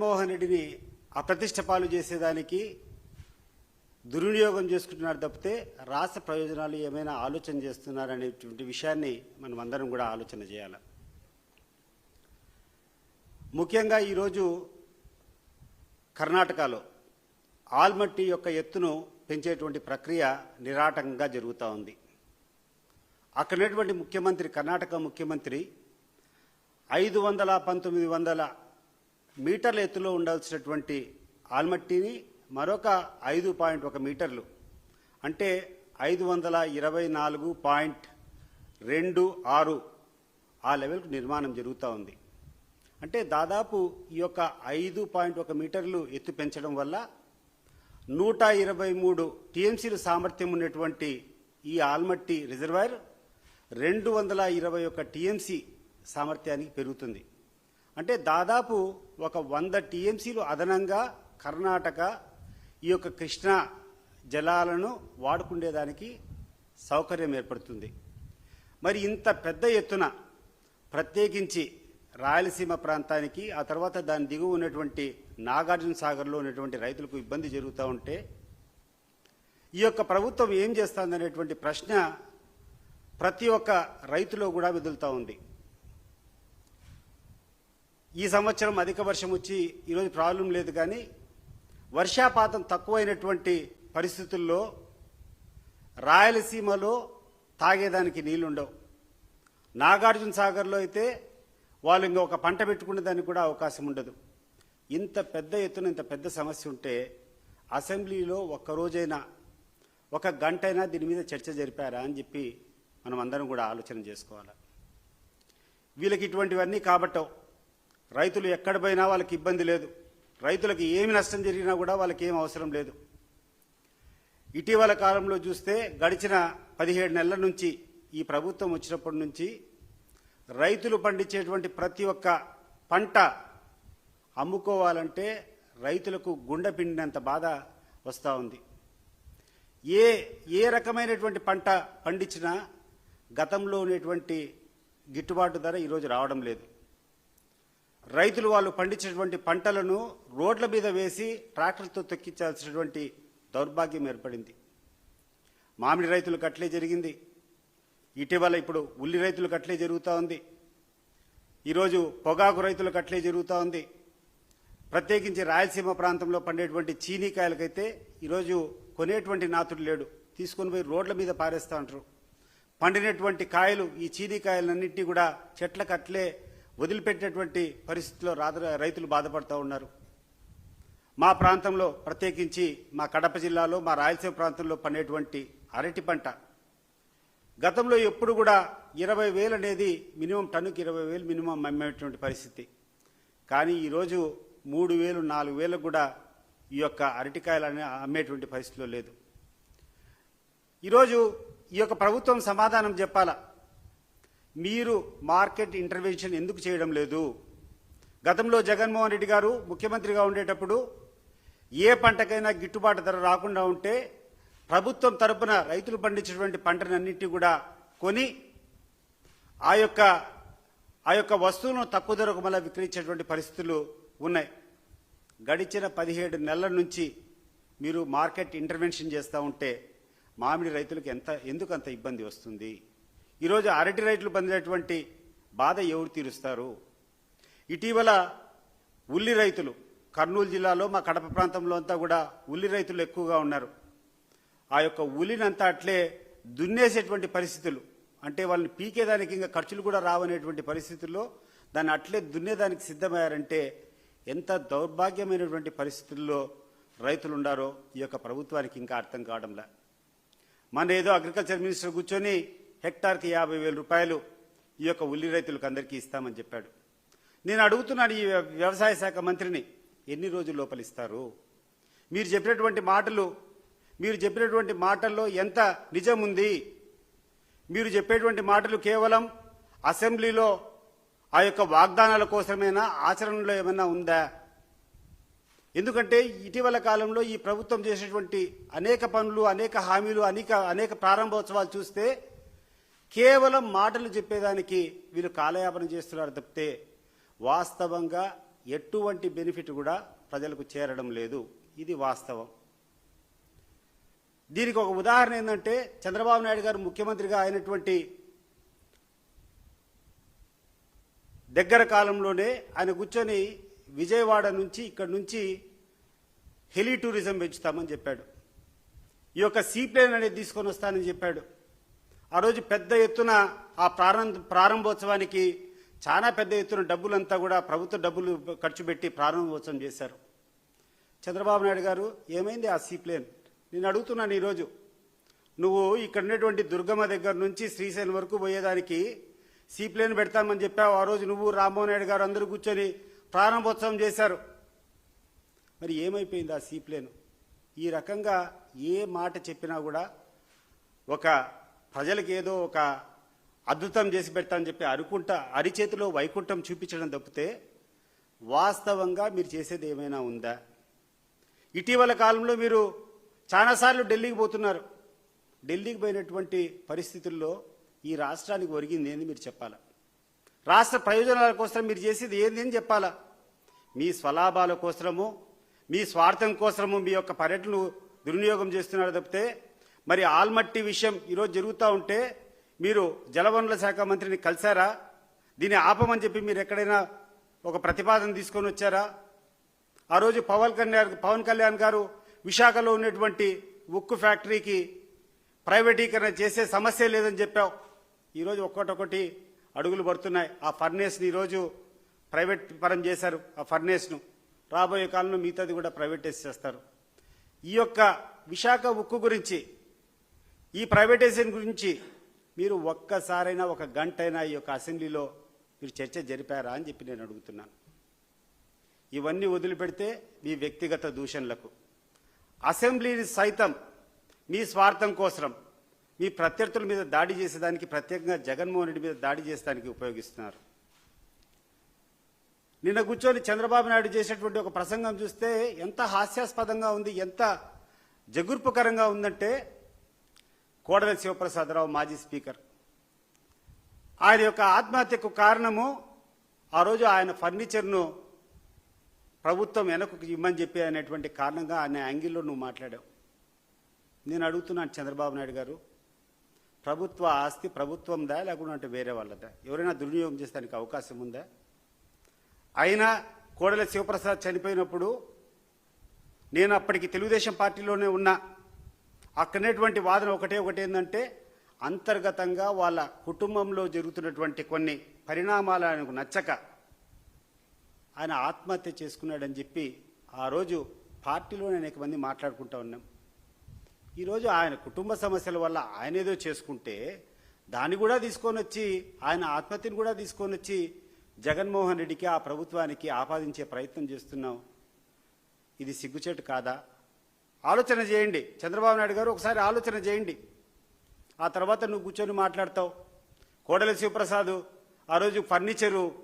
జగన్మోహన్ రెడ్డిని అప్రతిష్ట పాలు చేసేదానికి దుర్వినియోగం చేసుకుంటున్నారు తప్పితే రాష్ట్ర ప్రయోజనాలు ఏమైనా ఆలోచన చేస్తున్నారనేటువంటి విషయాన్ని మనం అందరం కూడా ఆలోచన చేయాలి. ముఖ్యంగా ఈరోజు కర్ణాటకలో ఆల్మట్టి యొక్క ఎత్తును పెంచేటువంటి ప్రక్రియ నిరాటకంగా జరుగుతూ ఉంది. అక్కడ ముఖ్యమంత్రి కర్ణాటక ముఖ్యమంత్రి ఐదు వందల పంతొమ్మిది వందల మీటర్ల ఎత్తులో ఉండాల్సినటువంటి ఆల్మట్టిని మరొక ఐదు పాయింట్ ఒక మీటర్లు. అంటే ఐదు వందల ఇరవై నాలుగు పాయింట్ రెండు ఆరు ఆ లెవెల్కు నిర్మాణం జరుగుతూ ఉంది. అంటే దాదాపు ఈ యొక్క ఐదు పాయింట్ ఒక మీటర్లు ఎత్తు పెంచడం వల్ల నూట ఇరవై మూడు టీఎంసీల సామర్థ్యం ఉన్నటువంటి ఈ ఆల్మట్టి రిజర్వాయర్ రెండు వందల ఇరవై ఒక టీఎంసీ సామర్థ్యానికి పెరుగుతుంది. అంటే దాదాపు ఒక వంద టీఎంసీలు అదనంగా కర్ణాటక ఈ యొక్క కృష్ణా జలాలను వాడుకుండేదానికి సౌకర్యం ఏర్పడుతుంది. మరి ఇంత పెద్ద ఎత్తున ప్రత్యేకించి రాయలసీమ ప్రాంతానికి ఆ తర్వాత దాని దిగువ ఉన్నటువంటి నాగార్జున సాగర్లో ఉన్నటువంటి రైతులకు ఇబ్బంది జరుగుతూ ఉంటే ఈ యొక్క ప్రభుత్వం ఏం చేస్తుందనేటువంటి ప్రశ్న ప్రతి ఒక్క రైతులో కూడా మెదులుతూ ఉంది. ఈ సంవత్సరం అధిక వర్షం వచ్చి ఈరోజు ప్రాబ్లం లేదు కానీ వర్షాపాతం తక్కువైనటువంటి పరిస్థితుల్లో రాయలసీమలో తాగేదానికి నీళ్ళుండవు నాగార్జున సాగర్లో అయితే వాళ్ళు ఇంకొక ఒక పంట పెట్టుకునే దానికి కూడా అవకాశం ఉండదు. ఇంత పెద్ద ఎత్తున ఇంత పెద్ద సమస్య ఉంటే అసెంబ్లీలో ఒక్క రోజైనా ఒక అయినా దీని మీద చర్చ జరిపారా అని చెప్పి మనం అందరం కూడా ఆలోచన చేసుకోవాలి? వీళ్ళకి ఇటువంటివన్నీ కాబట్టవు. రైతులు ఎక్కడ పోయినా వాళ్ళకి ఇబ్బంది లేదు. రైతులకు ఏమి నష్టం జరిగినా కూడా వాళ్ళకి ఏం అవసరం లేదు. ఇటీవల కాలంలో చూస్తే గడిచిన పదిహేడు నెలల నుంచి ఈ ప్రభుత్వం వచ్చినప్పటి నుంచి రైతులు పండించేటువంటి ప్రతి ఒక్క పంట అమ్ముకోవాలంటే రైతులకు గుండె పిండినంత బాధ వస్తూ ఉంది. ఏ ఏ రకమైనటువంటి పంట పండించినా గతంలో ఉన్నటువంటి గిట్టుబాటు ధర ఈరోజు రావడం లేదు. రైతులు వాళ్ళు పండించినటువంటి పంటలను రోడ్ల మీద వేసి ట్రాక్టర్తో తొక్కించాల్సినటువంటి దౌర్భాగ్యం ఏర్పడింది. మామిడి రైతులకు అట్లే జరిగింది. ఇటీవల ఇప్పుడు ఉల్లి రైతులకు అట్లే జరుగుతూ ఉంది. ఈరోజు పొగాకు రైతులకు అట్లే జరుగుతూ ఉంది. ప్రత్యేకించి రాయలసీమ ప్రాంతంలో పండేటువంటి చీనీకాయలకైతే ఈరోజు కొనేటువంటి నాతుడు లేడు. తీసుకొని పోయి రోడ్ల మీద పారేస్తూ ఉంటారు పండినటువంటి కాయలు ఈ చీనీకాయలన్నింటినీ కూడా చెట్లకు అట్లే వదిలిపెట్టినటువంటి పరిస్థితిలో రాద రైతులు బాధపడుతూ ఉన్నారు. మా ప్రాంతంలో ప్రత్యేకించి మా కడప జిల్లాలో మా రాయలసీమ ప్రాంతంలో పండేటువంటి అరటి పంట. గతంలో ఎప్పుడు కూడా ఇరవై వేలు అనేది మినిమం టన్నుకి ఇరవై వేలు మినిమం అమ్మేటువంటి పరిస్థితి. కానీ ఈరోజు మూడు వేలు నాలుగు వేలకు కూడా ఈ యొక్క అరటికాయలు అనే అమ్మేటువంటి పరిస్థితిలో లేదు. ఈరోజు ఈ యొక్క ప్రభుత్వం సమాధానం చెప్పాలా? మీరు మార్కెట్ ఇంటర్వెన్షన్ ఎందుకు చేయడం లేదు? గతంలో జగన్మోహన్ రెడ్డి గారు ముఖ్యమంత్రిగా ఉండేటప్పుడు ఏ పంటకైనా గిట్టుబాటు ధర రాకుండా ఉంటే ప్రభుత్వం తరపున రైతులు పండించినటువంటి పంటనన్నింటినీ కూడా కొని ఆ యొక్క ఆ యొక్క వస్తువులను తక్కువ ధరకు మళ్ళీ విక్రయించేటువంటి పరిస్థితులు ఉన్నాయి. గడిచిన పదిహేడు నెలల నుంచి మీరు మార్కెట్ ఇంటర్వెన్షన్ చేస్తూ ఉంటే మామిడి రైతులకు ఎంత ఎందుకు అంత ఇబ్బంది వస్తుంది? ఈరోజు అరటి రైతులు పొందినటువంటి బాధ ఎవరు తీరుస్తారు? ఇటీవల ఉల్లి రైతులు కర్నూలు జిల్లాలో మా కడప ప్రాంతంలో అంతా కూడా ఉల్లి రైతులు ఎక్కువగా ఉన్నారు. ఆ యొక్క ఉలినంతా అట్లే దున్నేసేటువంటి పరిస్థితులు. అంటే వాళ్ళని పీకేదానికి ఇంకా ఖర్చులు కూడా రావనేటువంటి పరిస్థితుల్లో దాన్ని అట్లే దున్నేదానికి సిద్ధమయ్యారంటే ఎంత దౌర్భాగ్యమైనటువంటి పరిస్థితుల్లో రైతులు ఉండారో ఈ యొక్క ప్రభుత్వానికి ఇంకా అర్థం కావడంలా. మన ఏదో అగ్రికల్చర్ మినిస్టర్ కూర్చొని హెక్టార్కి యాభై వేల రూపాయలు ఈ యొక్క ఉల్లి రైతులకు అందరికీ ఇస్తామని చెప్పాడు. నేను అడుగుతున్నాను ఈ వ్యవసాయ శాఖ మంత్రిని ఎన్ని రోజుల లోపల ఇస్తారు? మీరు చెప్పినటువంటి మాటలు మీరు చెప్పినటువంటి మాటల్లో ఎంత నిజం ఉంది? మీరు చెప్పేటువంటి మాటలు కేవలం అసెంబ్లీలో ఆ యొక్క వాగ్దానాల కోసమైనా ఆచరణలో ఏమైనా ఉందా? ఎందుకంటే ఇటీవల కాలంలో ఈ ప్రభుత్వం చేసేటువంటి అనేక పనులు అనేక హామీలు అనేక అనేక ప్రారంభోత్సవాలు చూస్తే కేవలం మాటలు చెప్పేదానికి వీళ్ళు కాలయాపన చేస్తున్నారు తప్పితే వాస్తవంగా ఎటువంటి బెనిఫిట్ కూడా ప్రజలకు చేరడం లేదు. ఇది వాస్తవం. దీనికి ఒక ఉదాహరణ ఏంటంటే చంద్రబాబు నాయుడు గారు ముఖ్యమంత్రిగా అయినటువంటి దగ్గర కాలంలోనే ఆయన కూర్చొని విజయవాడ నుంచి ఇక్కడి నుంచి హెలి టూరిజం పెంచుతామని చెప్పాడు. ఈ యొక్క సీప్లేన్ అనేది తీసుకొని వస్తానని చెప్పాడు. ఆ రోజు పెద్ద ఎత్తున ఆ ప్రారంభ ప్రారంభోత్సవానికి చాలా పెద్ద ఎత్తున డబ్బులంతా కూడా ప్రభుత్వ డబ్బులు ఖర్చు పెట్టి ప్రారంభోత్సవం చేశారు. చంద్రబాబు నాయుడు గారు ఏమైంది ఆ సీప్లేన్? నేను అడుగుతున్నాను ఈరోజు. నువ్వు ఇక్కడ ఉన్నటువంటి దుర్గమ్మ దగ్గర నుంచి శ్రీశైలం వరకు పోయేదానికి సీప్లేన్ పెడతామని చెప్పావు. ఆ రోజు నువ్వు రామ్మోహన్ నాయుడు గారు అందరూ కూర్చొని ప్రారంభోత్సవం చేశారు. మరి ఏమైపోయింది ఆ సీప్లేన్? ఈ రకంగా ఏ మాట చెప్పినా కూడా ఒక ప్రజలకు ఏదో ఒక అద్భుతం చేసి పెడతామని చెప్పి అరుకుంట అరిచేతిలో వైకుంఠం చూపించడం తప్పితే వాస్తవంగా మీరు చేసేది ఏమైనా ఉందా? ఇటీవల కాలంలో మీరు చాలాసార్లు ఢిల్లీకి పోతున్నారు. ఢిల్లీకి పోయినటువంటి పరిస్థితుల్లో ఈ రాష్ట్రానికి ఒరిగింది ఏంది మీరు చెప్పాలా? రాష్ట్ర ప్రయోజనాల కోసం మీరు చేసేది ఏంది అని చెప్పాలా? మీ స్వలాభాల కోసము మీ స్వార్థం కోసము మీ యొక్క పర్యటనలు దుర్వినియోగం చేస్తున్నారు తప్పితే మరి ఆల్మట్టి విషయం ఈరోజు జరుగుతూ ఉంటే మీరు జలవనరుల శాఖ మంత్రిని కలిశారా? దీన్ని ఆపమని చెప్పి మీరు ఎక్కడైనా ఒక ప్రతిపాదన తీసుకొని వచ్చారా? ఆ రోజు పవన్ కళ్యాణ్ పవన్ కళ్యాణ్ గారు విశాఖలో ఉన్నటువంటి ఉక్కు ఫ్యాక్టరీకి ప్రైవేటీకరణ చేసే సమస్య లేదని చెప్పావు. ఈరోజు ఒక్కటొకటి అడుగులు పడుతున్నాయి. ఆ ఫర్నేస్ని ఈరోజు ప్రైవేట్ పరం చేశారు. ఆ ఫర్నేస్ను. రాబోయే కాలంలో మిగతాది కూడా ప్రైవేటైజ్ చేస్తారు. ఈ యొక్క విశాఖ ఉక్కు గురించి ఈ ప్రైవేటైజేషన్ గురించి మీరు ఒక్కసారైనా ఒక గంట అయినా ఈ యొక్క అసెంబ్లీలో మీరు చర్చ జరిపారా అని చెప్పి నేను అడుగుతున్నాను. ఇవన్నీ వదిలిపెడితే మీ వ్యక్తిగత దూషణలకు అసెంబ్లీని సైతం మీ స్వార్థం కోసం మీ ప్రత్యర్థుల మీద దాడి చేసేదానికి ప్రత్యేకంగా జగన్మోహన్ రెడ్డి మీద దాడి చేసేదానికి ఉపయోగిస్తున్నారు. నిన్న కూర్చొని చంద్రబాబు నాయుడు చేసేటువంటి ఒక ప్రసంగం చూస్తే ఎంత హాస్యాస్పదంగా ఉంది ఎంత జగుర్పుకరంగా ఉందంటే కోడల శివప్రసాదరావు మాజీ స్పీకర్. ఆయన యొక్క ఆత్మహత్యకు కారణము ఆ రోజు ఆయన ఫర్నిచర్ను ప్రభుత్వం వెనక్కు ఇమ్మని చెప్పి అనేటువంటి కారణంగా ఆయన యాంగిల్లో నువ్వు మాట్లాడావు. నేను అడుగుతున్నాను చంద్రబాబు నాయుడు గారు ప్రభుత్వ ఆస్తి ప్రభుత్వందా లేకుంటే వేరే వాళ్ళదా? ఎవరైనా దుర్వినియోగం చేసేదానికి అవకాశం ఉందా? అయినా కోడల శివప్రసాద్ చనిపోయినప్పుడు నేను అప్పటికి తెలుగుదేశం పార్టీలోనే ఉన్నా. అక్కడనేటువంటి వాదన ఒకటే ఒకటి ఏంటంటే అంతర్గతంగా వాళ్ళ కుటుంబంలో జరుగుతున్నటువంటి కొన్ని పరిణామాలు ఆయనకు నచ్చక ఆయన ఆత్మహత్య చేసుకున్నాడని చెప్పి ఆ రోజు పార్టీలోనే అనేక మంది మాట్లాడుకుంటా ఉన్నాం. ఈరోజు ఆయన కుటుంబ సమస్యల వల్ల ఆయన ఏదో చేసుకుంటే దాన్ని కూడా తీసుకొని వచ్చి ఆయన ఆత్మహత్యను కూడా తీసుకొని వచ్చి జగన్మోహన్ రెడ్డికి ఆ ప్రభుత్వానికి ఆపాదించే ప్రయత్నం చేస్తున్నాం. ఇది సిగ్గుచేటు కాదా? ఆలోచన చేయండి. చంద్రబాబు నాయుడు గారు ఒకసారి ఆలోచన చేయండి. ఆ తర్వాత నువ్వు కూర్చొని మాట్లాడతావు. కోడలి శివప్రసాద్ ఆ రోజు ఫర్నిచరు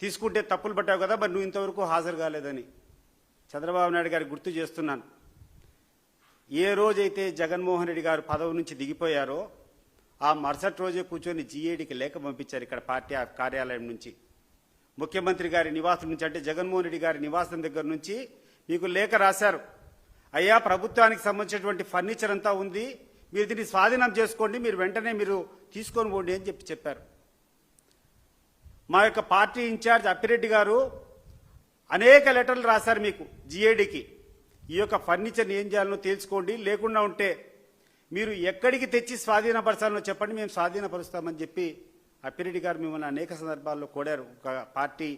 తీసుకుంటే తప్పులు పట్టావు కదా మరి నువ్వు ఇంతవరకు హాజరు కాలేదని. చంద్రబాబు నాయుడు గారికి గుర్తు చేస్తున్నాను. ఏ రోజైతే జగన్మోహన్ రెడ్డి గారు పదవి నుంచి దిగిపోయారో ఆ మరుసటి రోజే కూర్చొని జీఏడికి లేఖ పంపించారు ఇక్కడ పార్టీ కార్యాలయం నుంచి. ముఖ్యమంత్రి గారి నివాసం నుంచి అంటే జగన్మోహన్ రెడ్డి గారి నివాసం దగ్గర నుంచి మీకు లేఖ రాశారు. అయ్యా ప్రభుత్వానికి సంబంధించినటువంటి ఫర్నిచర్ అంతా ఉంది. మీరు దీన్ని స్వాధీనం చేసుకోండి. మీరు వెంటనే మీరు తీసుకొని పోండి అని చెప్పి చెప్పారు. మా యొక్క పార్టీ ఇన్ఛార్జ్ అప్పిరెడ్డి గారు అనేక లెటర్లు రాశారు మీకు జిఏడికి ఈ యొక్క ఫర్నిచర్ని ఏం చేయాలనో తెలుసుకోండి. లేకుండా ఉంటే మీరు ఎక్కడికి తెచ్చి స్వాధీనపరచాలనో చెప్పండి. మేము స్వాధీనపరుస్తామని చెప్పి అప్పిరెడ్డి గారు మిమ్మల్ని అనేక సందర్భాల్లో కోడారు ఒక పార్టీ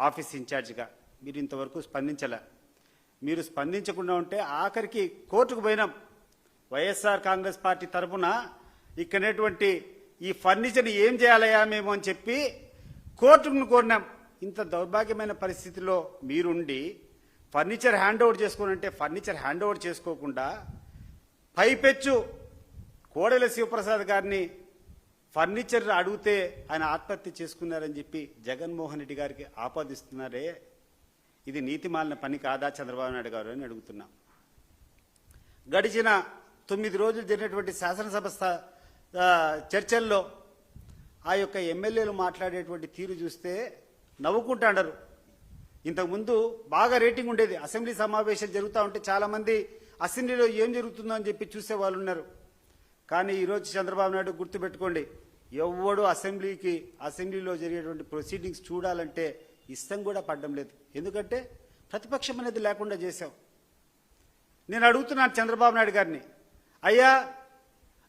ఆఫీస్ ఇన్ఛార్జిగా. మీరు ఇంతవరకు స్పందించలే. మీరు స్పందించకుండా ఉంటే ఆఖరికి కోర్టుకు పోయినాం. వైఎస్ఆర్ కాంగ్రెస్ పార్టీ తరఫున ఇక్కడటువంటి ఈ ఫర్నిచర్ని ఏం చేయాలయా మేము అని చెప్పి కోర్టును కోరినాం. ఇంత దౌర్భాగ్యమైన పరిస్థితిలో మీరుండి ఫర్నిచర్ హ్యాండ్ ఓవర్ చేసుకోనంటే ఫర్నిచర్ హ్యాండ్ ఓవర్ చేసుకోకుండా పైపెచ్చు కోడెల శివప్రసాద్ గారిని ఫర్నిచర్ అడిగితే ఆయన ఆత్మహత్య చేసుకున్నారని చెప్పి జగన్మోహన్ రెడ్డి గారికి ఆపాదిస్తున్నారే ఇది నీతిమాలిన పని కాదా చంద్రబాబు నాయుడు గారు అని అడుగుతున్నా. గడిచిన తొమ్మిది రోజులు జరిగినటువంటి శాసనసభ చర్చల్లో ఆ యొక్క ఎమ్మెల్యేలు మాట్లాడేటువంటి తీరు చూస్తే నవ్వుకుంటాడారు ఇంతకుముందు బాగా రేటింగ్ ఉండేది. అసెంబ్లీ సమావేశాలు జరుగుతూ ఉంటే చాలామంది అసెంబ్లీలో ఏం జరుగుతుందో అని చెప్పి చూసే వాళ్ళు ఉన్నారు. కానీ ఈరోజు చంద్రబాబు నాయుడు గుర్తుపెట్టుకోండి. ఎవ్వడు అసెంబ్లీకి అసెంబ్లీలో జరిగేటువంటి ప్రొసీడింగ్స్ చూడాలంటే ఇష్టం కూడా పడడం లేదు. ఎందుకంటే ప్రతిపక్షం అనేది లేకుండా చేశావు. నేను అడుగుతున్నాను చంద్రబాబు నాయుడు గారిని అయ్యా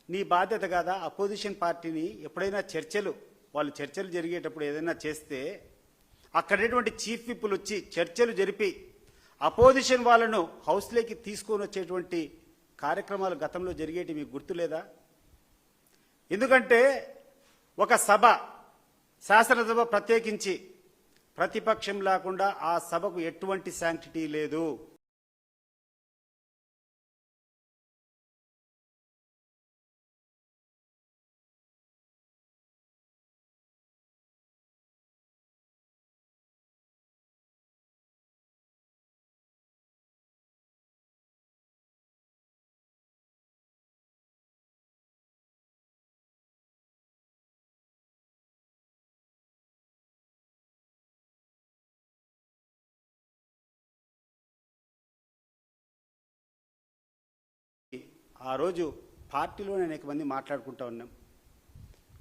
నీ బాధ్యత కాదా? అపోజిషన్ పార్టీని ఎప్పుడైనా చర్చలు వాళ్ళు చర్చలు జరిగేటప్పుడు ఏదైనా చేస్తే అక్కడటువంటి చీఫ్ విప్పులు వచ్చి చర్చలు జరిపి అపోజిషన్ వాళ్ళను హౌస్లోకి తీసుకొని వచ్చేటువంటి కార్యక్రమాలు గతంలో జరిగేటి మీకు గుర్తులేదా? ఎందుకంటే ఒక సభ శాసనసభ ప్రత్యేకించి ప్రతిపక్షం లేకుండా ఆ సభకు ఎటువంటి శాంక్టిటీ లేదు. ఆ రోజు పార్టీలోనే అనేక మంది మాట్లాడుకుంటా ఉన్నాం.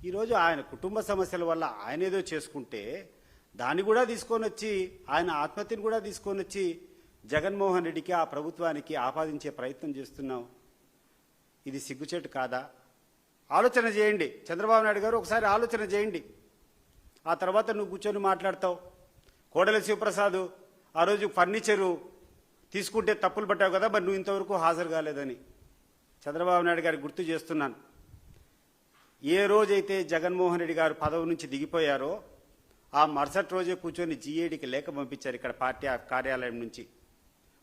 ఈరోజు ఆయన కుటుంబ సమస్యల వల్ల ఆయన ఏదో చేసుకుంటే దాన్ని కూడా తీసుకొని వచ్చి ఆయన ఆత్మహత్యను కూడా తీసుకొని వచ్చి జగన్మోహన్ రెడ్డికి ఆ ప్రభుత్వానికి ఆపాదించే ప్రయత్నం చేస్తున్నాం. ఇది సిగ్గుచేటు కాదా? ఆలోచన చేయండి. చంద్రబాబు నాయుడు గారు ఒకసారి ఆలోచన చేయండి. ఆ తర్వాత నువ్వు కూర్చొని మాట్లాడతావు. కోడల శివప్రసాద్ ఆ రోజు ఫర్నిచరు తీసుకుంటే తప్పులు పట్టావు కదా మరి నువ్వు ఇంతవరకు హాజరు కాలేదని. చంద్రబాబు నాయుడు గారికి గుర్తు చేస్తున్నాను. ఏ రోజైతే జగన్మోహన్ రెడ్డి గారు పదవి నుంచి దిగిపోయారో ఆ మరుసటి రోజే కూర్చొని జీఏడికి లేఖ పంపించారు ఇక్కడ పార్టీ కార్యాలయం నుంచి.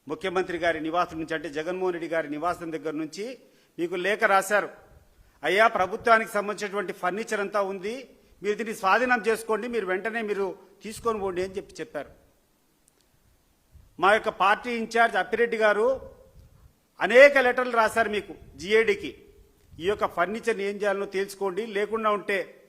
ముఖ్యమంత్రి గారి నివాసం నుంచి అంటే జగన్మోహన్ రెడ్డి గారి నివాసం దగ్గర నుంచి మీకు లేఖ రాశారు. అయ్యా ప్రభుత్వానికి సంబంధించినటువంటి ఫర్నిచర్ అంతా ఉంది. మీరు దీన్ని స్వాధీనం చేసుకోండి. మీరు వెంటనే మీరు తీసుకొని పోండి అని చెప్పి చెప్పారు. మా యొక్క పార్టీ ఇన్ఛార్జ్ అప్పిరెడ్డి గారు అనేక లెటర్లు రాశారు మీకు జిఏడికి ఈ యొక్క ఫర్నిచర్ని ఏం చేయాలనో తెలుసుకోండి. లేకుండా ఉంటే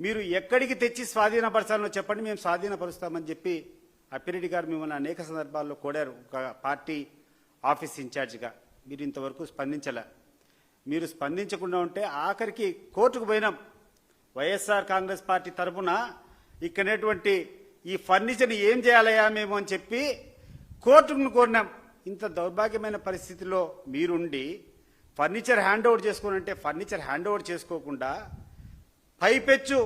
మీరు ఎక్కడికి తెచ్చి స్వాధీనపరచాలనో చెప్పండి. మేము స్వాధీనపరుస్తామని చెప్పి అప్పిరెడ్డి గారు మిమ్మల్ని అనేక సందర్భాల్లో కోడారు ఒక పార్టీ ఆఫీస్ ఇన్ఛార్జిగా. మీరు ఇంతవరకు స్పందించలే. మీరు స్పందించకుండా ఉంటే ఆఖరికి కోర్టుకు పోయినాం. వైఎస్ఆర్ కాంగ్రెస్ పార్టీ తరఫున ఇక్కడటువంటి ఈ ఫర్నిచర్ని ఏం చేయాలయా మేము అని చెప్పి కోర్టును కోరినాం. ఇంత దౌర్భాగ్యమైన పరిస్థితిలో మీరుండి ఫర్నిచర్ హ్యాండ్ ఓవర్ చేసుకోనంటే ఫర్నిచర్ హ్యాండ్ ఓవర్ చేసుకోకుండా పైపెచ్చు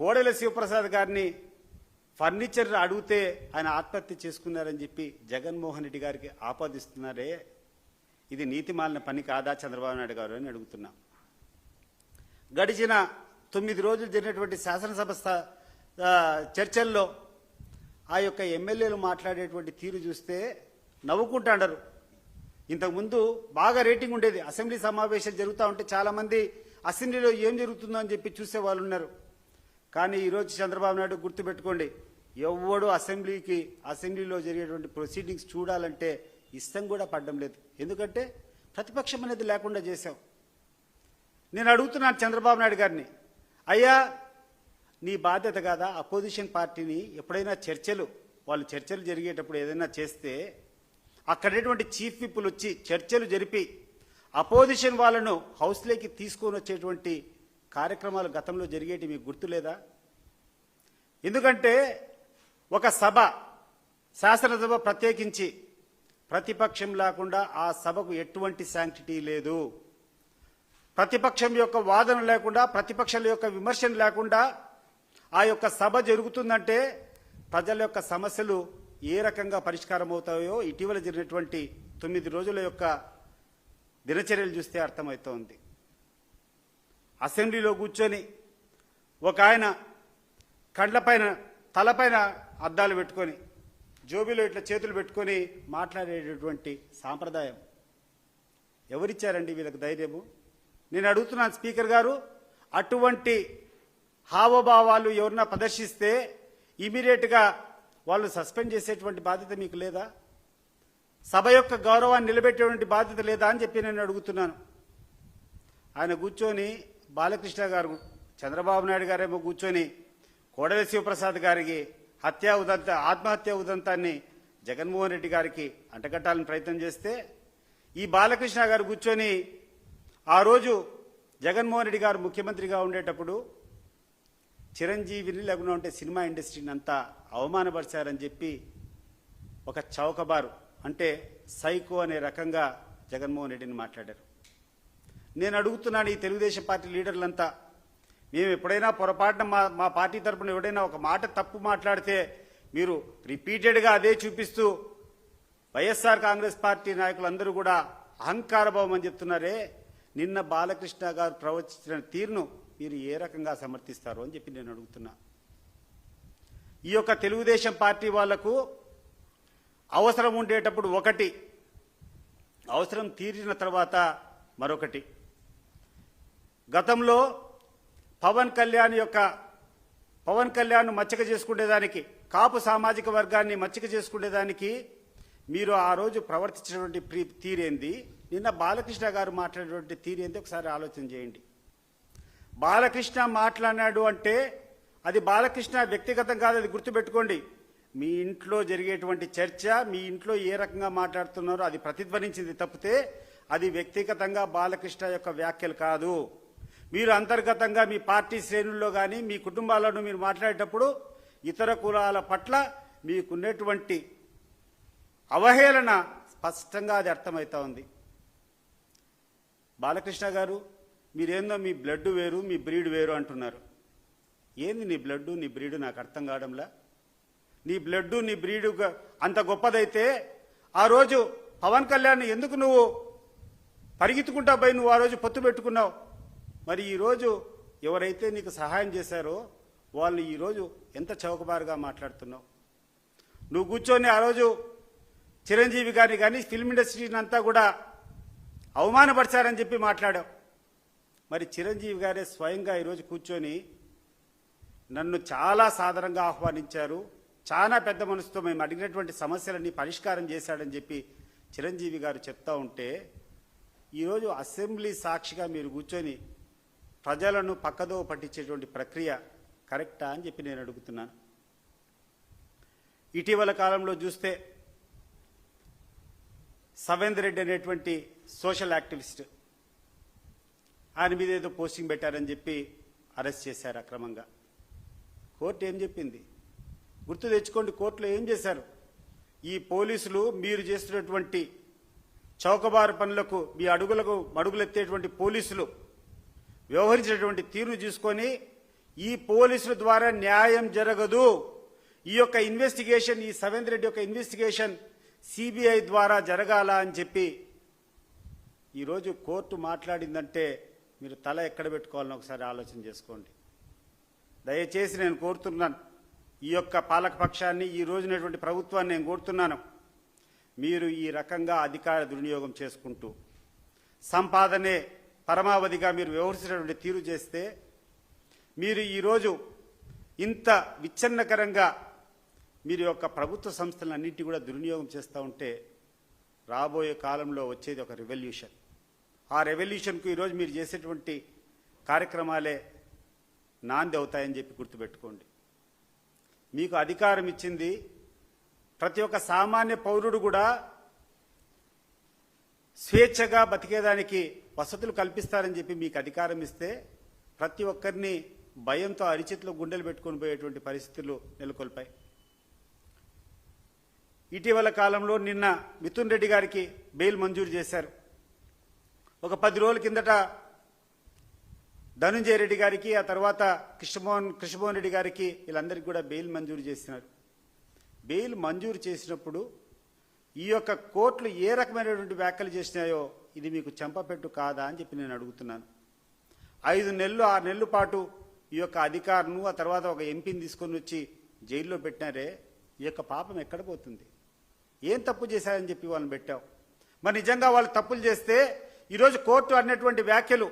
కోడెల శివప్రసాద్ గారిని ఫర్నిచర్ అడిగితే ఆయన ఆత్మహత్య చేసుకున్నారని చెప్పి జగన్మోహన్ రెడ్డి గారికి ఆపాదిస్తున్నారే. ఇది నీతిమాలిన పని కాదా చంద్రబాబు నాయుడు గారు అని అడుగుతున్నా. గడిచిన తొమ్మిది రోజులు జరిగినటువంటి శాసనసభ చర్చల్లో ఆ యొక్క ఎమ్మెల్యేలు మాట్లాడేటువంటి తీరు చూస్తే నవ్వుకుంటాండరు ఇంతకుముందు బాగా రేటింగ్ ఉండేది. అసెంబ్లీ సమావేశాలు జరుగుతూ ఉంటే చాలామంది అసెంబ్లీలో ఏం జరుగుతుందో అని చెప్పి చూసే వాళ్ళు ఉన్నారు. కానీ ఈరోజు చంద్రబాబు నాయుడు గుర్తుపెట్టుకోండి. ఎవ్వడు అసెంబ్లీకి అసెంబ్లీలో జరిగేటువంటి ప్రొసీడింగ్స్ చూడాలంటే ఇష్టం కూడా పడడం లేదు. ఎందుకంటే ప్రతిపక్షం అనేది లేకుండా చేశాం నేను అడుగుతున్నాను చంద్రబాబు నాయుడు గారిని అయ్యా నీ బాధ్యత కాదా? అపోజిషన్ పార్టీని ఎప్పుడైనా చర్చలు వాళ్ళు చర్చలు జరిగేటప్పుడు ఏదైనా చేస్తే అక్కడటువంటి చీఫ్ విప్పులు వచ్చి చర్చలు జరిపి అపోజిషన్ వాళ్ళను హౌస్లోకి తీసుకొని వచ్చేటువంటి కార్యక్రమాలు గతంలో జరిగేటి మీకు గుర్తులేదా? ఎందుకంటే ఒక సభ శాసనసభ ప్రత్యేకించి ప్రతిపక్షం లేకుండా ఆ సభకు ఎటువంటి శాంక్టిటీ లేదు. ప్రతిపక్షం యొక్క వాదన లేకుండా ప్రతిపక్షాల యొక్క విమర్శన లేకుండా ఆ యొక్క సభ జరుగుతుందంటే ప్రజల యొక్క సమస్యలు ఏ రకంగా పరిష్కారం అవుతాయో ఇటీవల జరిగినటువంటి తొమ్మిది రోజుల యొక్క దినచర్యలు చూస్తే అర్థమవుతోంది. అసెంబ్లీలో కూర్చొని ఒక ఆయన కండ్లపైన తలపైన అద్దాలు పెట్టుకొని జోబీలో ఇట్లా చేతులు పెట్టుకొని మాట్లాడేటటువంటి సాంప్రదాయం. ఎవరిచ్చారండి వీళ్ళకి ధైర్యము? నేను అడుగుతున్నాను స్పీకర్ గారు అటువంటి హావభావాలు ఎవరన్నా ప్రదర్శిస్తే ఇమీడియట్గా వాళ్ళు సస్పెండ్ చేసేటువంటి బాధ్యత మీకు లేదా? సభ యొక్క గౌరవాన్ని నిలబెట్టేటువంటి బాధ్యత లేదా అని చెప్పి నేను అడుగుతున్నాను. ఆయన కూర్చొని బాలకృష్ణ గారు చంద్రబాబు నాయుడు గారేమో కూర్చొని కోడల శివప్రసాద్ గారికి హత్యా ఉదంత ఆత్మహత్య ఉదంతాన్ని జగన్మోహన్ రెడ్డి గారికి అంటగట్టాలని ప్రయత్నం చేస్తే ఈ బాలకృష్ణ గారు కూర్చొని ఆ రోజు జగన్మోహన్ రెడ్డి గారు ముఖ్యమంత్రిగా ఉండేటప్పుడు చిరంజీవిని లేకుండా ఉంటే సినిమా ఇండస్ట్రీని అంతా అవమానపరిచారని చెప్పి ఒక చౌకబారు అంటే సైకో అనే రకంగా జగన్మోహన్ రెడ్డిని మాట్లాడారు. నేను అడుగుతున్నాను ఈ తెలుగుదేశం పార్టీ లీడర్లంతా మేము ఎప్పుడైనా పొరపాటున మా మా పార్టీ తరపున ఎవడైనా ఒక మాట తప్పు మాట్లాడితే మీరు రిపీటెడ్గా అదే చూపిస్తూ వైఎస్ఆర్ కాంగ్రెస్ పార్టీ నాయకులందరూ కూడా అహంకారభావం అని చెప్తున్నారే నిన్న బాలకృష్ణ గారు ప్రవచించిన తీరును మీరు ఏ రకంగా సమర్థిస్తారు అని చెప్పి నేను అడుగుతున్నా. ఈ యొక్క తెలుగుదేశం పార్టీ వాళ్ళకు అవసరం ఉండేటప్పుడు ఒకటి అవసరం తీరిన తర్వాత మరొకటి. గతంలో పవన్ కళ్యాణ్ యొక్క పవన్ కళ్యాణ్ మచ్చిక చేసుకునేదానికి కాపు సామాజిక వర్గాన్ని మచ్చిక చేసుకునేదానికి మీరు ఆ రోజు ప్రవర్తించినటువంటి ప్రీ- తీరేంది నిన్న బాలకృష్ణ గారు మాట్లాడినటువంటి తీరేంది ఒకసారి ఆలోచన చేయండి. బాలకృష్ణ మాట్లాడినాడు అంటే అది బాలకృష్ణ వ్యక్తిగతం కాదు అది గుర్తుపెట్టుకోండి. మీ ఇంట్లో జరిగేటువంటి చర్చ మీ ఇంట్లో ఏ రకంగా మాట్లాడుతున్నారో అది ప్రతిధ్వనించింది తప్పితే అది వ్యక్తిగతంగా బాలకృష్ణ యొక్క వ్యాఖ్యలు కాదు. మీరు అంతర్గతంగా మీ పార్టీ శ్రేణుల్లో కానీ మీ కుటుంబాలను మీరు మాట్లాడేటప్పుడు ఇతర కులాల పట్ల మీకున్నటువంటి అవహేళన స్పష్టంగా అది అర్థమవుతా ఉంది. బాలకృష్ణ గారు మీరేందో మీ బ్లడ్ వేరు మీ బ్రీడ్ వేరు అంటున్నారు. ఏంది నీ బ్లడ్ నీ బ్రీడ్ నాకు అర్థం కావడంలా? నీ బ్లడ్ నీ బ్రీడ్ అంత గొప్పదైతే ఆ రోజు పవన్ కళ్యాణ్ ఎందుకు నువ్వు పరిగెత్తుకుంటా పోయి నువ్వు ఆ రోజు పొత్తు పెట్టుకున్నావు? మరి ఈరోజు ఎవరైతే నీకు సహాయం చేశారో వాళ్ళు ఈరోజు ఎంత చౌకబారుగా మాట్లాడుతున్నావు? నువ్వు కూర్చొని ఆ రోజు చిరంజీవి గారిని కానీ ఫిల్మ్ ఇండస్ట్రీని అంతా కూడా అవమానపరిచారని చెప్పి మాట్లాడావు. మరి చిరంజీవి గారే స్వయంగా ఈరోజు కూర్చొని నన్ను చాలా సాధారణంగా ఆహ్వానించారు. చాలా పెద్ద మనసుతో మేము అడిగినటువంటి సమస్యలన్నీ పరిష్కారం చేశాడని చెప్పి చిరంజీవి గారు చెప్తా ఉంటే ఈరోజు అసెంబ్లీ సాక్షిగా మీరు కూర్చొని ప్రజలను పక్కదో పట్టించేటువంటి ప్రక్రియ కరెక్టా అని చెప్పి నేను అడుగుతున్నాను. ఇటీవల కాలంలో చూస్తే సవేందర్ రెడ్డి అనేటువంటి సోషల్ యాక్టివిస్ట్ ఆయన మీద ఏదో పోస్టింగ్ పెట్టారని చెప్పి అరెస్ట్ చేశారు అక్రమంగా. కోర్టు ఏం చెప్పింది? గుర్తు తెచ్చుకోండి కోర్టులో ఏం చేశారు? ఈ పోలీసులు మీరు చేస్తున్నటువంటి చౌకబారు పనులకు మీ అడుగులకు మడుగులెత్తేటువంటి పోలీసులు వ్యవహరించినటువంటి తీరును చూసుకొని ఈ పోలీసుల ద్వారా న్యాయం జరగదు. ఈ యొక్క ఇన్వెస్టిగేషన్ ఈ సవేంద్ర రెడ్డి యొక్క ఇన్వెస్టిగేషన్ సిబిఐ ద్వారా జరగాల అని చెప్పి ఈరోజు కోర్టు మాట్లాడిందంటే మీరు తల ఎక్కడ పెట్టుకోవాలని ఒకసారి ఆలోచన చేసుకోండి. దయచేసి నేను కోరుతున్నాను ఈ యొక్క పాలకపక్షాన్ని ఈ రోజునటువంటి ప్రభుత్వాన్ని నేను కోరుతున్నాను. మీరు ఈ రకంగా అధికార దుర్వినియోగం చేసుకుంటూ సంపాదనే పరమావధిగా మీరు వ్యవహరించినటువంటి తీరు చేస్తే మీరు ఈరోజు ఇంత విచ్ఛిన్నకరంగా మీరు యొక్క ప్రభుత్వ సంస్థలన్నింటి కూడా దుర్వినియోగం చేస్తూ ఉంటే రాబోయే కాలంలో వచ్చేది ఒక రెవల్యూషన్ ఆ రెవల్యూషన్కు ఈరోజు మీరు చేసేటువంటి కార్యక్రమాలే నాంది అవుతాయని చెప్పి గుర్తుపెట్టుకోండి. మీకు అధికారం ఇచ్చింది ప్రతి ఒక్క సామాన్య పౌరుడు కూడా స్వేచ్ఛగా బతికేదానికి వసతులు కల్పిస్తారని చెప్పి మీకు అధికారం ఇస్తే ప్రతి ఒక్కరిని భయంతో అరిచేతిలో గుండెలు పెట్టుకొని పోయేటువంటి పరిస్థితులు నెలకొల్పాయి. ఇటీవల కాలంలో నిన్న మిథున్ రెడ్డి గారికి బెయిల్ మంజూరు చేశారు. ఒక పది రోజుల కిందట ధనుంజయ రెడ్డి గారికి ఆ తర్వాత కృష్ణమోహన్ కృష్ణమోహన్ రెడ్డి గారికి వీళ్ళందరికీ కూడా బెయిల్ మంజూరు చేసినారు. బెయిల్ మంజూరు చేసినప్పుడు ఈ యొక్క కోర్టులు ఏ రకమైనటువంటి వ్యాఖ్యలు చేసినాయో ఇది మీకు చెంపపెట్టు కాదా అని చెప్పి నేను అడుగుతున్నాను. ఐదు నెలలు ఆరు నెలల పాటు ఈ యొక్క అధికారును ఆ తర్వాత ఒక ఎంపీని తీసుకొని వచ్చి జైల్లో పెట్టినారే ఈ యొక్క పాపం ఎక్కడ పోతుంది? ఏం తప్పు చేశారని చెప్పి వాళ్ళని పెట్టావు? మరి నిజంగా వాళ్ళు తప్పులు చేస్తే ఈరోజు కోర్టు అనేటువంటి వ్యాఖ్యలు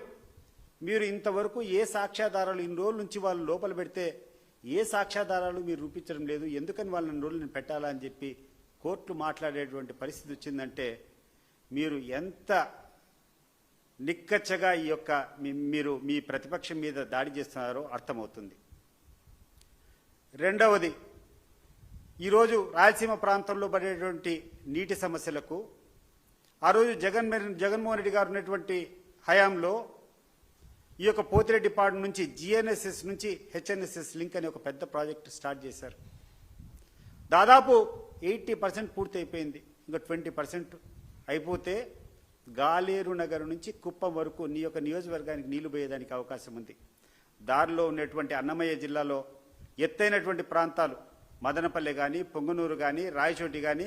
మీరు ఇంతవరకు ఏ సాక్ష్యాధారాలు ఇన్ని రోజుల నుంచి వాళ్ళు లోపల పెడితే ఏ సాక్ష్యాధారాలు మీరు రూపించడం లేదు? ఎందుకని వాళ్ళని రోజులను పెట్టాలా అని చెప్పి కోర్టు మాట్లాడేటువంటి పరిస్థితి వచ్చిందంటే మీరు ఎంత నిక్కచ్చగా ఈ యొక్క మీ- మీరు మీ ప్రతిపక్షం మీద దాడి చేస్తున్నారో అర్థమవుతుంది. రెండవది ఈరోజు రాయలసీమ ప్రాంతంలో పడేటువంటి నీటి సమస్యలకు ఆ రోజు జగన్ జగన్మోహన్ రెడ్డి గారు ఉన్నటువంటి హయాంలో ఈ యొక్క పోతిరెడ్డి పాడు నుంచి జిఎన్ఎస్ఎస్ నుంచి హెచ్ఎన్ఎస్ఎస్ లింక్ అనే ఒక పెద్ద ప్రాజెక్ట్ స్టార్ట్ చేశారు. దాదాపు ఎయిటీ పర్సెంట్ పూర్తి అయిపోయింది ఇంకా ట్వంటీ పర్సెంట్ అయిపోతే గాలేరు నగర్ నుంచి కుప్పం వరకు నీ యొక్క నియోజకవర్గానికి నీళ్ళు పోయేదానికి అవకాశం ఉంది. దారిలో ఉన్నటువంటి అన్నమయ్య జిల్లాలో ఎత్తైనటువంటి ప్రాంతాలు మదనపల్లె కానీ పొంగనూరు కానీ రాయచోటి కానీ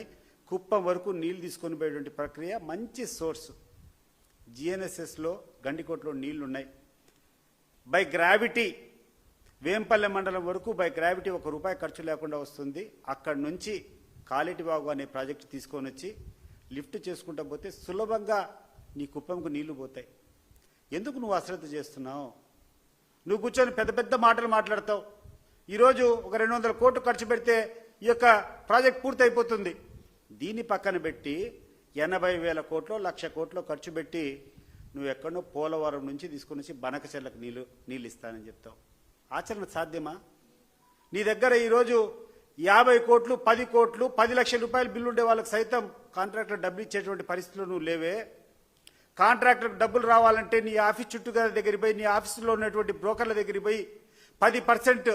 కుప్పం వరకు నీళ్ళు తీసుకొని పోయేటువంటి ప్రక్రియ మంచి సోర్స్. జిఎన్ఎస్ఎస్లో గండికోటలో నీళ్ళున్నాయి. బై గ్రావిటీ వేంపల్లె మండలం వరకు బై గ్రావిటీ ఒక రూపాయి ఖర్చు లేకుండా వస్తుంది. అక్కడి నుంచి కాలిటివాగు అనే ప్రాజెక్టు తీసుకొని వచ్చి లిఫ్ట్ చేసుకుంటా పోతే సులభంగా నీ కుప్పంకు నీళ్ళు పోతాయి. ఎందుకు నువ్వు అశ్రద్ధ చేస్తున్నావు? నువ్వు కూర్చొని పెద్ద పెద్ద మాటలు మాట్లాడతావు. ఈరోజు ఒక రెండు వందల కోట్లు ఖర్చు పెడితే ఈ యొక్క ప్రాజెక్ట్ పూర్తి అయిపోతుంది దీన్ని పక్కన పెట్టి ఎనభై వేల కోట్లు లక్ష కోట్లు ఖర్చు పెట్టి నువ్వు ఎక్కడో పోలవరం నుంచి తీసుకొని వచ్చి బనకచెర్లకు నీళ్ళు నీళ్ళు ఇస్తానని చెప్తావు. ఆచరణ సాధ్యమా? నీ దగ్గర ఈరోజు యాభై కోట్లు పది కోట్లు పది లక్షల రూపాయల బిల్లు ఉండే వాళ్ళకి సైతం కాంట్రాక్టర్ డబ్బులు ఇచ్చేటువంటి పరిస్థితులు నువ్వు లేవే. కాంట్రాక్టర్ డబ్బులు రావాలంటే నీ ఆఫీస్ చుట్టూ దగ్గరికి పోయి నీ ఆఫీసులో ఉన్నటువంటి బ్రోకర్ల దగ్గరికి పోయి పది పర్సెంట్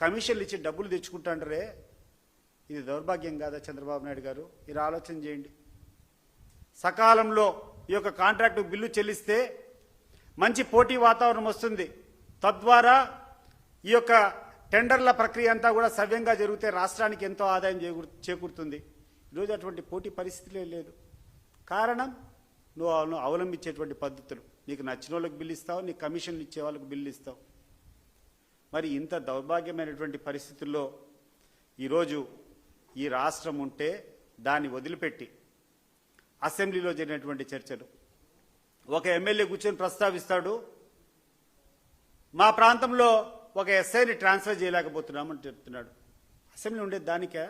కమిషన్లు ఇచ్చి డబ్బులు తెచ్చుకుంటాండ్రే. ఇది దౌర్భాగ్యం కాదా చంద్రబాబు నాయుడు గారు? మీరు ఆలోచన చేయండి. సకాలంలో ఈ యొక్క కాంట్రాక్టు బిల్లు చెల్లిస్తే మంచి పోటీ వాతావరణం వస్తుంది. తద్వారా ఈ యొక్క టెండర్ల ప్రక్రియ అంతా కూడా సవ్యంగా జరిగితే రాష్ట్రానికి ఎంతో ఆదాయం చేకూరు- చేకూరుతుంది. ఈరోజు అటువంటి పోటీ పరిస్థితులే లేదు. కారణం నువ్వు అవలంబించేటువంటి పద్ధతులు. నీకు నచ్చిన వాళ్ళకి బిల్లు ఇస్తావు నీకు కమిషన్లు ఇచ్చే వాళ్ళకి బిల్లు ఇస్తావు. మరి ఇంత దౌర్భాగ్యమైనటువంటి పరిస్థితుల్లో ఈరోజు ఈ రాష్ట్రం ఉంటే దాన్ని వదిలిపెట్టి అసెంబ్లీలో జరిగినటువంటి చర్చలు. ఒక ఎమ్మెల్యే కూర్చొని ప్రస్తావిస్తాడు మా ప్రాంతంలో ఒక ఎస్ఐని ట్రాన్స్ఫర్ చేయలేకపోతున్నామని చెప్తున్నాడు. అసెంబ్లీ ఉండేది దానికే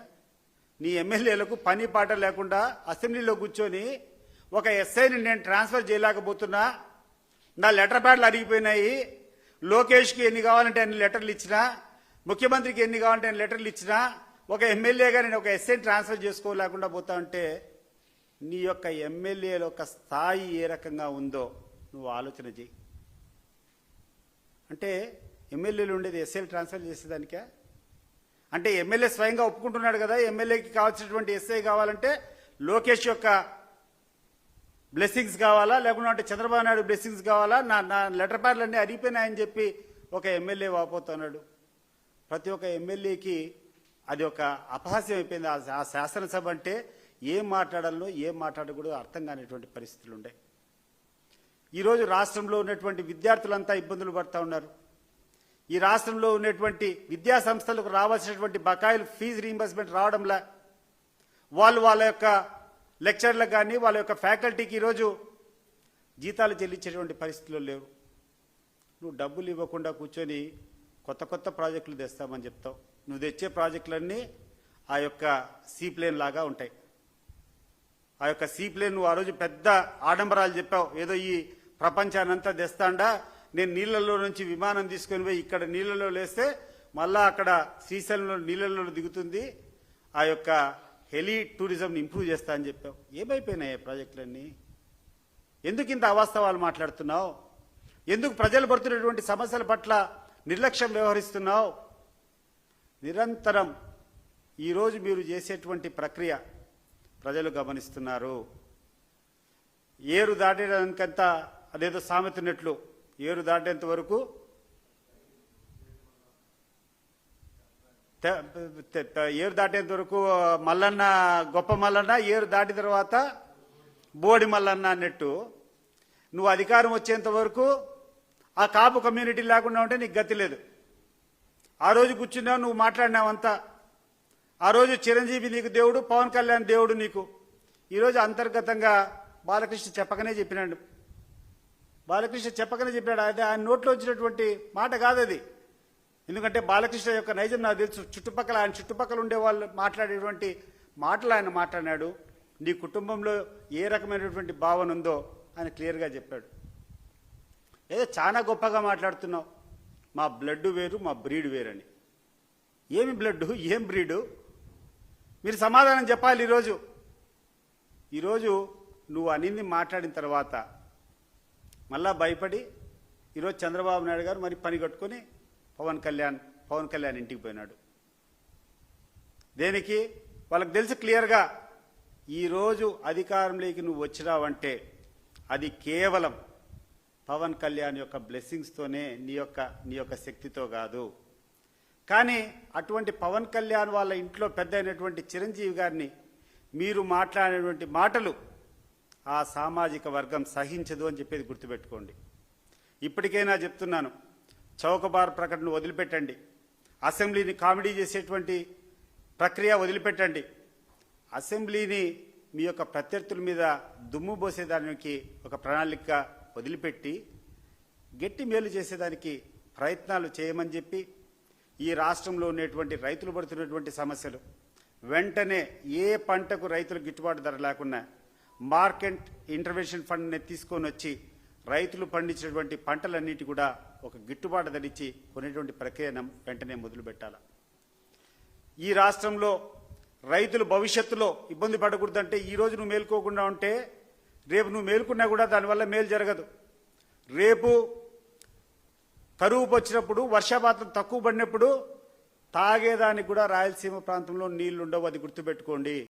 నీ ఎమ్మెల్యేలకు పని పాట లేకుండా అసెంబ్లీలో కూర్చొని ఒక ఎస్ఐని నేను ట్రాన్స్ఫర్ చేయలేకపోతున్నా నా లెటర్ ప్యాడ్లు అరిగిపోయినాయి లోకేష్కి ఎన్ని కావాలంటే అన్ని లెటర్లు ఇచ్చినా ముఖ్యమంత్రికి ఎన్ని కావాలంటే అన్ని లెటర్లు ఇచ్చినా ఒక ఎమ్మెల్యేగా నేను ఒక ఎస్ఐని ట్రాన్స్ఫర్ చేసుకోలేకుండా పోతా ఉంటే నీ యొక్క ఎమ్మెల్యేల యొక్క స్థాయి ఏ రకంగా ఉందో నువ్వు ఆలోచన చేయి అంటే ఎమ్మెల్యేలు ఉండేది ఎస్ఐలు ట్రాన్స్ఫర్ చేసేదానికే? అంటే ఎమ్మెల్యే స్వయంగా ఒప్పుకుంటున్నాడు కదా ఎమ్మెల్యేకి కావాల్సినటువంటి ఎస్ఐ కావాలంటే లోకేష్ యొక్క బ్లెస్సింగ్స్ కావాలా? లేకుంటే చంద్రబాబు నాయుడు బ్లెస్సింగ్స్ కావాలా? నా నా లెటర్ ప్యాడ్లన్నీ అరిగిపోయినాయని చెప్పి ఒక ఎమ్మెల్యే వాపోతున్నాడు. ప్రతి ఒక్క ఎమ్మెల్యేకి అది ఒక అపహాస్యం అయిపోయింది. ఆ ఆ శాసనసభ అంటే ఏం మాట్లాడాలో ఏం మాట్లాడకూడదో అర్థం కానిటువంటి పరిస్థితులు ఉండే. ఈరోజు రాష్ట్రంలో ఉన్నటువంటి విద్యార్థులంతా ఇబ్బందులు పడుతూ ఉన్నారు. ఈ రాష్ట్రంలో ఉన్నటువంటి విద్యా సంస్థలకు రావాల్సినటువంటి బకాయిలు ఫీజు రీంబర్స్మెంట్ రావడంలా వాళ్ళు వాళ్ళ యొక్క లెక్చర్లకు కానీ వాళ్ళ యొక్క ఫ్యాకల్టీకి ఈరోజు జీతాలు చెల్లించేటువంటి పరిస్థితులు లేవు నువ్వు డబ్బులు ఇవ్వకుండా కూర్చొని కొత్త కొత్త ప్రాజెక్టులు తెస్తామని చెప్తావు. నువ్వు తెచ్చే ప్రాజెక్టులన్నీ ఆ యొక్క సీప్లేన్ లాగా ఉంటాయి. ఆ యొక్క సీప్లే నువ్వు ఆ రోజు పెద్ద ఆడంబరాలు చెప్పావు. ఏదో ఈ ప్రపంచానంతా తెస్తాండా? నేను నీళ్ళలో నుంచి విమానం తీసుకొని పోయి ఇక్కడ నీళ్ళలో లేస్తే మళ్ళా అక్కడ శ్రీశైలంలో నీళ్ళలో దిగుతుంది. ఆ యొక్క హెలి టూరిజంని ఇంప్రూవ్ చేస్తా అని చెప్పావు. ఏమైపోయినాయి ప్రాజెక్టులన్నీ? ఎందుకు ఇంత అవాస్తవాలు మాట్లాడుతున్నావు? ఎందుకు ప్రజలు పడుతున్నటువంటి సమస్యల పట్ల నిర్లక్ష్యం వ్యవహరిస్తున్నావు? నిరంతరం ఈరోజు మీరు చేసేటువంటి ప్రక్రియ ప్రజలు గమనిస్తున్నారు. ఏరు దాటడానికంతా అదేదో సామెతున్నట్లు ఏరు దాటేంత వరకు ఏరు దాటేంత వరకు మల్లన్న గొప్ప మల్లన్న ఏరు దాటిన తర్వాత బోడి మల్లన్న అన్నట్టు నువ్వు అధికారం వచ్చేంత వరకు ఆ కాపు కమ్యూనిటీ లేకుండా ఉంటే నీకు గతి లేదు. ఆ రోజు కూర్చున్నావు నువ్వు మాట్లాడినావంతా. ఆ రోజు చిరంజీవి నీకు దేవుడు పవన్ కళ్యాణ్ దేవుడు నీకు. ఈరోజు అంతర్గతంగా బాలకృష్ణ చెప్పకనే చెప్పినాడు. బాలకృష్ణ చెప్పకనే చెప్పాడు అదే ఆయన నోట్లో వచ్చినటువంటి మాట కాదు అది. ఎందుకంటే బాలకృష్ణ యొక్క నైజం నాకు తెలుసు. చుట్టుపక్కల ఆయన చుట్టుపక్కల ఉండే వాళ్ళు మాట్లాడేటువంటి మాటలు ఆయన మాట్లాడినాడు. నీ కుటుంబంలో ఏ రకమైనటువంటి భావన ఉందో ఆయన క్లియర్గా చెప్పాడు. ఏదో చాలా గొప్పగా మాట్లాడుతున్నావు. మా బ్లడ్ వేరు మా బ్రీడ్ వేరని. ఏమి బ్లడ్ ఏం బ్రీడు? మీరు సమాధానం చెప్పాలి ఈరోజు. ఈరోజు నువ్వు అనింది మాట్లాడిన తర్వాత మళ్ళా భయపడి ఈరోజు చంద్రబాబు నాయుడు గారు మరి పని కట్టుకొని పవన్ కళ్యాణ్ పవన్ కళ్యాణ్ ఇంటికి పోయినాడు. దేనికి? వాళ్ళకి తెలుసు క్లియర్గా ఈరోజు అధికారంలోకి నువ్వు వచ్చినావంటే అది కేవలం పవన్ కళ్యాణ్ యొక్క బ్లెస్సింగ్స్తోనే నీ యొక్క నీ యొక్క శక్తితో కాదు. కానీ అటువంటి పవన్ కళ్యాణ్ వాళ్ళ ఇంట్లో పెద్ద అయినటువంటి చిరంజీవి గారిని మీరు మాట్లాడినటువంటి మాటలు ఆ సామాజిక వర్గం సహించదు అని చెప్పేది గుర్తుపెట్టుకోండి. ఇప్పటికైనా చెప్తున్నాను చౌకబార్ ప్రకటన వదిలిపెట్టండి. అసెంబ్లీని కామెడీ చేసేటువంటి ప్రక్రియ వదిలిపెట్టండి. అసెంబ్లీని మీ యొక్క ప్రత్యర్థుల మీద దుమ్ము పోసేదానికి ఒక ప్రణాళిక వదిలిపెట్టి గట్టి మేలు చేసేదానికి ప్రయత్నాలు చేయమని చెప్పి ఈ రాష్ట్రంలో ఉన్నటువంటి రైతులు పడుతున్నటువంటి సమస్యలు. వెంటనే ఏ పంటకు రైతులు గిట్టుబాటు ధర లేకుండా మార్కెట్ ఇంటర్వెన్షన్ ఫండ్ని తీసుకొని వచ్చి రైతులు పండించినటువంటి పంటలన్నిటి కూడా ఒక గిట్టుబాటు ధరిచ్చి కొనేటువంటి ప్రక్రియను వెంటనే మొదలు పెట్టాలి. ఈ రాష్ట్రంలో రైతులు భవిష్యత్తులో ఇబ్బంది పడకూడదంటే ఈ రోజు నువ్వు మేల్కోకుండా ఉంటే రేపు నువ్వు మేల్కున్నా కూడా దానివల్ల మేలు జరగదు. రేపు కరువు వచ్చినప్పుడు వర్షపాతం తక్కువ పడినప్పుడు తాగేదానికి కూడా రాయలసీమ ప్రాంతంలో నీళ్ళు ఉండవు అది గుర్తుపెట్టుకోండి.